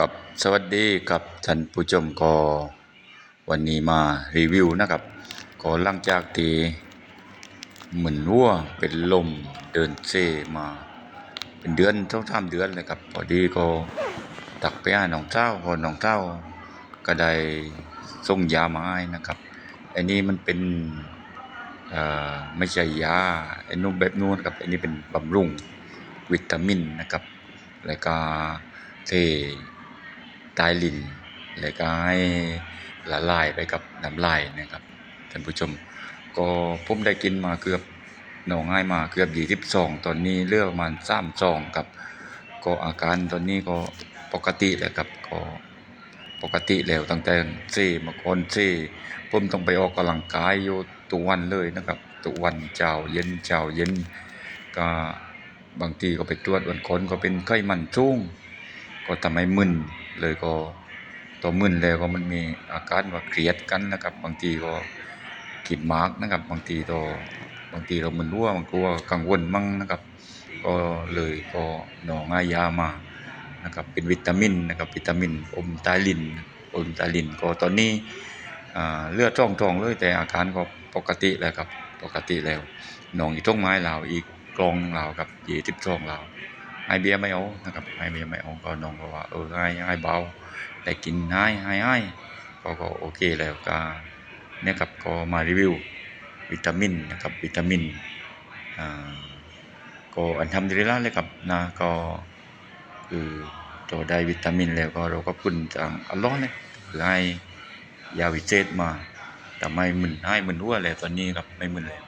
กับสวัสดีกับท่านผู้ชมก็วันนี้มารีวิวนะครับก็หลังจากที่เหมือนวัวเป็นลมเดินเซมาเป็นเดือนเท่าท่ามเดือนเลยครับพอดีก็ตักไปให้น้องเจ้าพอน้องเจ้าก็ได้ส่งยามาให้นะครับอันนี้มันเป็นไม่ใช่ยาไอ้นุ่มแบบนู้นครับอันนี้เป็นบำรุงวิตามินนะครับแล้วก็เท ใตายลินแล้วก็ให้ละลายไปกับน้ำลายนะครับท่านผู้ชม ก็ผมได้กินมาเกือบหนองง่ายมาเกือบยี่สิบสองตอนนี้เลือกประมาณสามซองครับ ก็อาการตอนนี้ก็ปกติแล้วครับก็ปกติแล้วตั้งแต่เซ่มาก่อนเซ่ผมต้องไปออกกำลังกายอยู่ทุวันเลยนะครับทุวันเช้าเย็นเช้าเย็นก็บางทีก็ไปตรวจวันคนก็เป็นไข้มันสูงก็ทำให้มึน เลยก็ตัวมึนแล้วก็มันมีอาการว่าเครียดกันนะครับ บางทีก็คิดมาร์กนะครับ บางทีตัวบางทีเรามึนรั่วบางตัวกังวลมั่งนะครับ ก็เลยก็หนองายามานะครับเป็นวิตามินนะครับวิตามินอมตาลินอมตาลินก็ตอนนี้เลือดจ้องทองเลยแต่อาการก็ปกติแล้วครับปกติแล้วหนองอีกต้งไม้ลาวอีกกลองลาวกับยี่สิบสองลาว ไอเบียร์ไม่เอานะครับไอเบียร์ไม่เอาก็น้องก็ว่าเออให้ให้เบาได้กินให้ให้ให้ก็ก็โอเคแล้วก็เนี่ยครับก็มารีวิววิตามินนะครับวิตามินอ่าก็อันทำดีแล้วเลยครับนะก็คือตัวได้วิตามินแล้วก็เราก็ปุ่นจางอัลลอฮ์เนี่ยคือให้ยาวิเศษมาแต่ไม่มึนให้มึนหัวเลยตอนนี้ครับไม่มึนเลย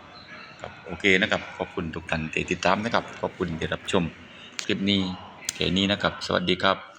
ครับโอเคนะครับขอบคุณทุกท่านที่ติดตามนะครับขอบคุณที่รับชม คลิปนี้แค่นี้นะครับ สวัสดีครับ